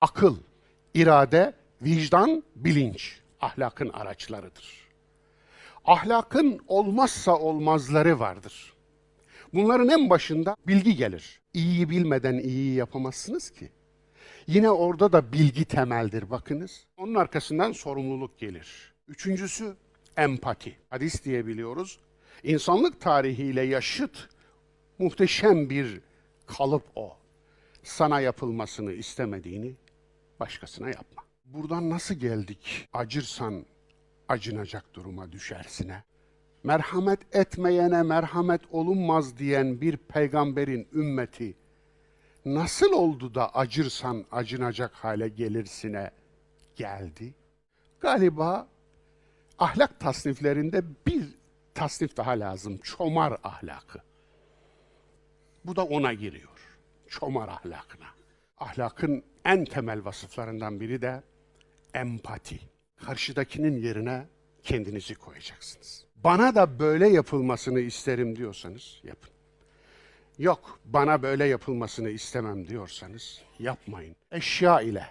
Akıl, irade, vicdan, bilinç ahlakın araçlarıdır. Ahlakın olmazsa olmazları vardır. Bunların en başında bilgi gelir. İyiyi bilmeden iyiyi yapamazsınız ki. Yine orada da bilgi temeldir bakınız. Onun arkasından sorumluluk gelir. Üçüncüsü empati. Hadis diyebiliyoruz. İnsanlık tarihiyle yaşıt muhteşem bir kalıp o. Sana yapılmasını istemediğini başkasına yapma. Buradan nasıl geldik? Acırsan acınacak duruma düşersine. Merhamet etmeyene merhamet olunmaz diyen bir peygamberin ümmeti nasıl oldu da acırsan acınacak hale gelirsine geldi? Galiba ahlak tasniflerinde bir tasnif daha lazım. Çomar ahlakı. Bu da ona giriyor. Çomar ahlakına. Ahlakın en temel vasıflarından biri de empati. Karşıdakinin yerine kendinizi koyacaksınız. Bana da böyle yapılmasını isterim diyorsanız yapın. Yok, bana böyle yapılmasını istemem diyorsanız yapmayın. Eşya ile,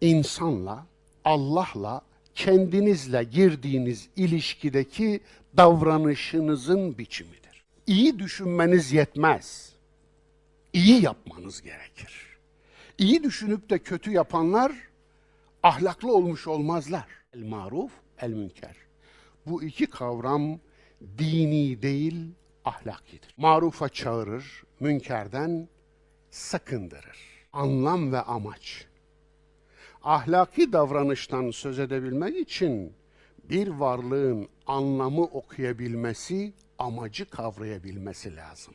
insanla, Allah'la, kendinizle girdiğiniz ilişkideki davranışınızın biçimidir. İyi düşünmeniz yetmez. İyi yapmanız gerekir. İyi düşünüp de kötü yapanlar ahlaklı olmuş olmazlar. El maruf, el münker. Bu iki kavram dini değil, ahlakidir. Marufa çağırır, münkerden sakındırır. Anlam ve amaç. Ahlaki davranıştan söz edebilmek için bir varlığın anlamı okuyabilmesi, amacı kavrayabilmesi lazım.